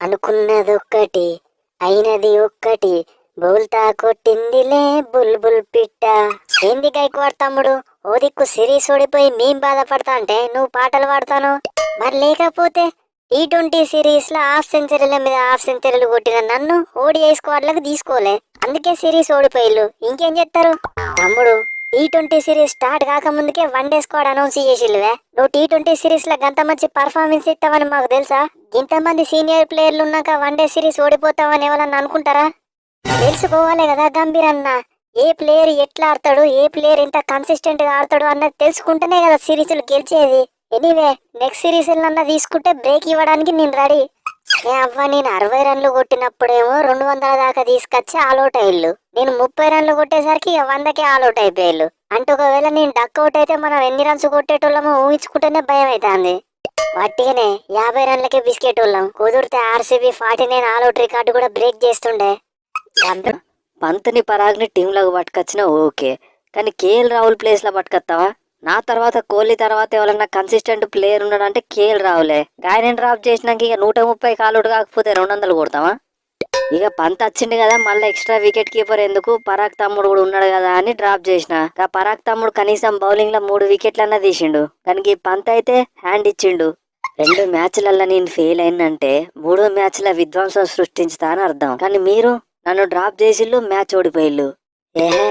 అనుకున్నది ఒక్కటి అయినది ఒక్కటి బోల్తా కొట్టిందిలే బుల్బుల్ పిట్ట. ఏంది గైక్వాడ్ తమ్ముడు? ఓ దిక్కు సిరీస్ ఓడిపోయి మేం బాధపడతా అంటే నువ్వు పాటలు పాడతాను? మరి లేకపోతే టీ ట్వంటీ సిరీస్లో హాఫ్ సెంచరీల మీద హాఫ్ సెంచరీలు కొట్టిన నన్ను ఓడిఐ స్క్వాడ్లకు తీసుకోలే. అందుకే సిరీస్ ఓడిపోయిల్లు ఇంకేం చేస్తారు తమ్ముడు టీ ట్వంటీ సిరీస్ స్టార్ట్ కాకముందుకే వన్ డే స్క్వాడ్ అనౌన్స్ చేసిల్వే నువ్వు టీ ట్వంటీ సిరీస్లో గంత మంచి పర్ఫార్మెన్స్ ఇస్తావని మాకు తెలుసా? ఇంతమంది సీనియర్ ప్లేయర్లు ఉన్నాక వన్ డే సిరీస్ ఓడిపోతావని ఎవరన్నా అనుకుంటారా? తెలుసుకోవాలి కదా గంభీర్ అన్న. ఏ ప్లేయర్ ఎట్లా ఆడతాడు ఏ ప్లేయర్ ఎంత కన్సిస్టెంట్గా ఆడతాడు అన్నది తెలుసుకుంటేనే కదా సిరీస్లు గెలిచేది. ఎనీవే నెక్స్ట్ సిరీస్ అన్న తీసుకుంటే బ్రేక్ ఇవ్వడానికి నేను రెడీ అవ్వ నేను అరవై రన్లు కొట్టినప్పుడేమో రెండు వందల దాకా తీసుకొచ్చి ఆల్అౌట్ అయ్యిల్లు. నేను ముప్పై రన్లు కొట్టేసరికి వందకే ఆల్అౌట్ అయిపోయాళ్ళు అంటే ఒకవేళ నేను డక్ అవుట్ అయితే మనం ఎన్ని రన్స్ కొట్టేటోళ్ళమో ఊహించుకుంటేనే భయం అవుతుంది వట్టిగానే యాభై రన్లకే బిస్కెట్ వాళ్ళం కుదిరితే RCB forty nine all out record కూడా బ్రేక్ చేస్తుండే. పంత్ని పరాగ్ని టీంలోకి పట్టుకొచ్చినా ఓకే. కానీ కేఎల్ రాహుల్ ప్లేస్లో పట్టుకొస్తావా నా తర్వాత కోహ్లీ తర్వాత ఎవరన్నా కన్సిస్టెంట్ ప్లేయర్ ఉన్నాడంటే కేఎల్ రావులే. గాయని డ్రాప్ చేసినాక ఇక నూట ముప్పై కాలుడు కాకపోతే రెండు వందలు కొడతావా ఇక పంత్ వచ్చింది కదా మళ్ళీ ఎక్స్ట్రా వికెట్ కీపర్ ఎందుకు? పరాగ్ తమ్ముడు కూడా ఉన్నాడు కదా అని డ్రాప్ చేసిన. పరాగ్ తమ్ముడు కనీసం బౌలింగ్లో మూడు వికెట్లన్నా తీసిండు. కానీ ఈ పంత్ అయితే హ్యాండ్ ఇచ్చిండు. రెండు మ్యాచ్లల్లో నేను ఫెయిల్ అయిందంటే మూడో మ్యాచ్ల విధ్వంసం సృష్టించుతా అని అర్థం. కానీ మీరు నన్ను డ్రాప్ చేసిళ్ళు మ్యాచ్ ఓడిపోయిల్లు ఏహే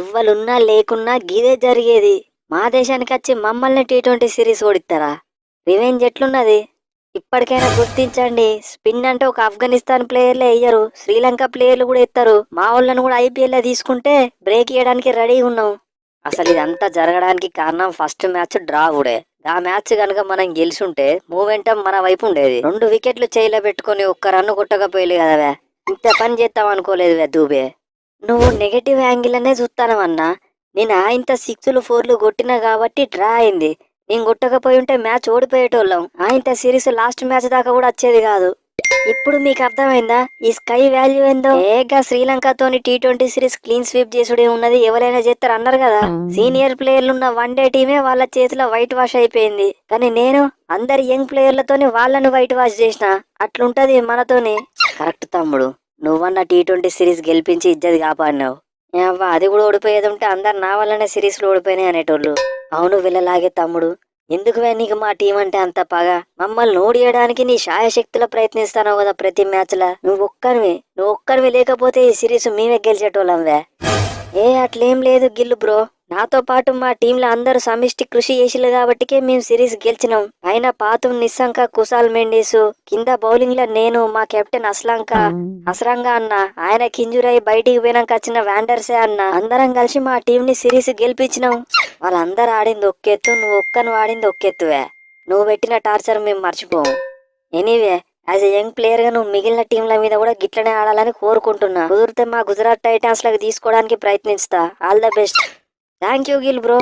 ఎవ్వలున్నా లేకున్నా గిదే జరిగేది. మా దేశానికి వచ్చి మమ్మల్ని టీ ట్వంటీ సిరీస్ ఓడిస్తారా రివెంజ్ ఎట్లున్నది? ఇప్పటికైనా గుర్తించండి స్పిన్ అంటే ఒక ఆఫ్ఘనిస్తాన్ ప్లేయర్లే వేయరు శ్రీలంక ప్లేయర్లు కూడా ఎత్తారు. మా వాళ్ళను కూడా ఐపీఎల్ తీసుకుంటే బ్రేక్ ఇవ్వడానికి రెడీ ఉన్నాం. అసలు ఇదంతా జరగడానికి కారణం ఫస్ట్ మ్యాచ్ డ్రా కూడా. ఆ మ్యాచ్ కనుక మనం గెలిచుంటే మూమెంటం మన వైపు ఉండేది. రెండు వికెట్లు చేయిలో పెట్టుకొని ఒక్క రన్ను కొట్టకపోయలే కదవే ఇంత పని చేస్తాం అనుకోలేదు దూబే నువ్వు నెగటివ్ యాంగిల్ అనే చూస్తానవన్నా నేను ఆ ఇంత సిక్స్లు ఫోర్లు కొట్టినా కాబట్టి డ్రా అయింది. నేను కొట్టకపోయి ఉంటే మ్యాచ్ ఓడిపోయేటోళ్ళం. ఆ ఇంత సిరీస్ లాస్ట్ మ్యాచ్ దాకా కూడా వచ్చేది కాదు. ఇప్పుడు మీకు అర్థమైందా? ఈ స్కై వాల్యూ ఏందో? ఏగా శ్రీలంకతోని T twenty series clean sweep చేసుడే ఉన్నది ఎవరైనా చేస్తారు అన్నారు కదా? సీనియర్ ప్లేయర్లు ఉన్న వన్ డే టీమే వాళ్ళ చేతిలో వైట్ వాష్ అయిపోయింది. కానీ నేను అందరి యంగ్ ప్లేయర్లతోని వాళ్ళని వైట్ వాష్ చేసిన. అట్లుంటది మనతోని. కరెక్ట్ తమ్ముడు. నువ్వన్న టీ ట్వంటీ సిరీస్ గెలిపించి ఇజ్జది కాపాడినావు. అవ్వ అది కూడా ఓడిపోయేది ఉంటే అందరు నా వల్లనే సిరీస్లో ఓడిపోయినాయి అనేటోళ్ళు. అవును వెళ్ళలాగే తమ్ముడు. ఎందుకు నీకు మా టీం అంటే అంత పగ? మమ్మల్ని ఓడియడానికి నీ శాయశక్తిలో ప్రయత్నిస్తాను కదా ప్రతి మ్యాచ్లా. నువ్వు ఒక్కనివి. నువ్వు ఒక్కనివి. లేకపోతే ఈ సిరీస్ మేమే గెలిచేటోళ్ళంవే ఏ అట్లేం లేదు గిల్లు బ్రో. నాతో పాటు మా టీంలో అందరూ సమిష్టి కృషి చేసిలు కాబట్టికే మేము సిరీస్ గెలిచినాం. అయినా పాతం నిస్సంక కుశాల్ మెండేసు కింద బౌలింగ్లో నేను మా కెప్టెన్ అస్లాంక అసరంగా అన్న ఆయన కింజురై బయటికి పోయినాక వచ్చిన వ్యాండర్సే అన్న. అందరం కలిసి మా టీం ని సిరీస్ గెలిపించినాం. వాళ్ళందరూ ఆడింది ఒక్కెత్తు నువ్వు ఒక్కను ఆడింది ఒక్కెత్తువే నువ్వు పెట్టిన టార్చర్ మేము మర్చిపోము. ఎనీవే యాజ్ ఎ యంగ్ ప్లేయర్గా నువ్వు మిగిలిన టీంల మీద కూడా గిట్లనే ఆడాలని కోరుకుంటున్నా. కుదిరితే మా గుజరాత్ టైటాన్స్లకు తీసుకోవడానికి ప్రయత్నిస్తా. All the best. Thank you Gill bro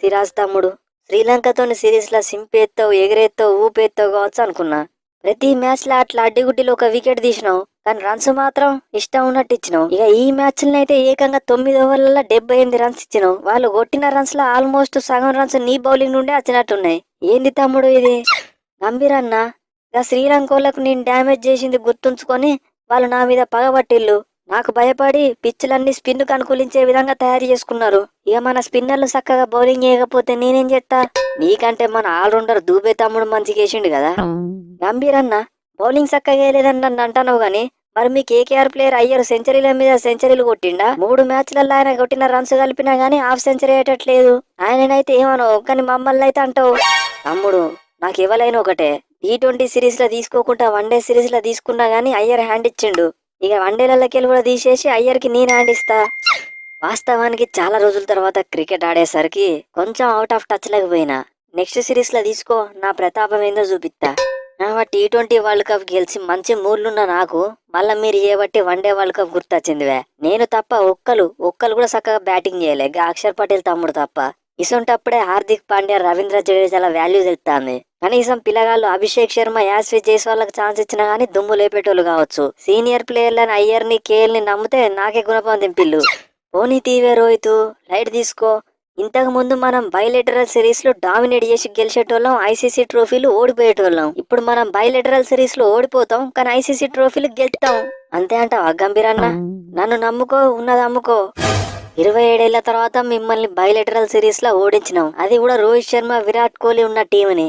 Siraj తమ్ముడు శ్రీలంకతోని సిరీస్లో సింపేస్తావు ఎగిరేస్తావు కావచ్చు అనుకున్నా. ప్రతి మ్యాచ్లో అట్లా అడ్డిగుడ్డిలో ఒక వికెట్ తీసినావు. కానీ రన్స్ మాత్రం ఇష్టం ఉన్నట్టు ఇచ్చినావు. ఇక ఈ మ్యాచ్ అయితే ఏకంగా తొమ్మిది ఓవర్లలో డెబ్బై ఎనిమిది రన్స్ ఇచ్చినావు. వాళ్ళు కొట్టిన రన్స్లో ఆల్మోస్ట్ సగం రన్స్ నీ బౌలింగ్ నుండే వచ్చినట్టున్నాయి. ఏంది తమ్ముడు ఇది? గంభీరన్న ఇక శ్రీలంక వాళ్ళకు నేను డ్యామేజ్ చేసింది గుర్తుంచుకొని వాళ్ళు నా మీద పగబట్టిల్లు నాకు భయపడి పిచ్చులన్నీ స్పిన్కు అనుకూలించే విధంగా తయారు చేసుకున్నారు. ఇక మన స్పిన్నర్లు చక్కగా బౌలింగ్ చేయకపోతే నేనేం చేస్తా? నీకంటే మన ఆల్రౌండర్ దూబే తమ్ముడు మంచిగా వేసిండు కదా. గంభీరన్న బౌలింగ్ చక్కగా వేయలేదని నన్ను అంటాను గాని మరి మీ కేకేఆర్ ప్లేయర్ అయ్యర్ సెంచరీల మీద సెంచరీలు కొట్టిండా? మూడు మ్యాచ్లలో ఆయన కొట్టిన రన్స్ కలిపినా గానీ హాఫ్ సెంచరీ అయ్యేటట్లేదు. ఆయననైతే ఏమనో కానీ మమ్మల్ని అయితే అంటావు. తమ్ముడు నాకు ఇవ్వలేను ఒకటే. టీ ట్వంటీ సిరీస్లో తీసుకోకుండా వన్ డే సిరీస్లో తీసుకున్నా గానీ అయ్యర్ హ్యాండ్ ఇచ్చిండు. ఇక వన్ కూడా తీసేసి అయ్యర్కి నేను ఆడిస్తా వాస్తవానికి చాలా రోజుల తర్వాత క్రికెట్ ఆడేసరికి కొంచెం అవుట్ ఆఫ్ టచ్ లేకపోయినా నెక్స్ట్ సిరీస్లో తీసుకో నా ప్రతాపం ఏందో చూపిస్తా టీ ట్వంటీ వరల్డ్ కప్ గెలిచి మంచి మూడ్లున్న నాకు మళ్ళా మీరు చేయబట్టి వన్ డే వరల్డ్ కప్ గుర్తొచ్చిందివే. నేను తప్ప ఒక్కలు ఒక్కలు కూడా చక్కగా బ్యాటింగ్ చేయలే. గా అక్షర్ పటేల్ తమ్ముడు తప్ప. ఇసొంటప్పుడే హార్దిక్ పాండ్యా రవీంద్ర జడేజాల వాల్యూ తెలుస్తుంది కనీసం పిల్లగాళ్ళు అభిషేక్ శర్మ యాస్వి జైస్వాల్కి ఛాన్స్ ఇచ్చినా గానీ దుమ్ము లేపేటోళ్ళు కావచ్చు. సీనియర్ ప్లేయర్లని అయ్యర్ని కేఎల్ని నమ్మితే నాకే గుణపం దింపిల్లు పోనీ తీవే రోహిత్ లైట్ తీసుకో. ఇంతకు ముందు మనం బయలెటరల్ సిరీస్లో డామినేట్ చేసి గెలిచేటోళ్ళం ఐసీసీ ట్రోఫీలు ఓడిపోయేటోళ్ళం. ఇప్పుడు మనం బయలెటరల్ సిరీస్లో ఓడిపోతాం కానీ ఐసీసీ ట్రోఫీలు గెలుస్తాం. అంతే అంటావా గంభీరన్న నన్ను నమ్ముకో ఉన్నది అమ్ముకో. ఇరవై ఏడేళ్ళ తర్వాత మిమ్మల్ని బయలెటరల్ సిరీస్లో ఓడించినాం. అది కూడా రోహిత్ శర్మ విరాట్ కోహ్లీ ఉన్న టీంని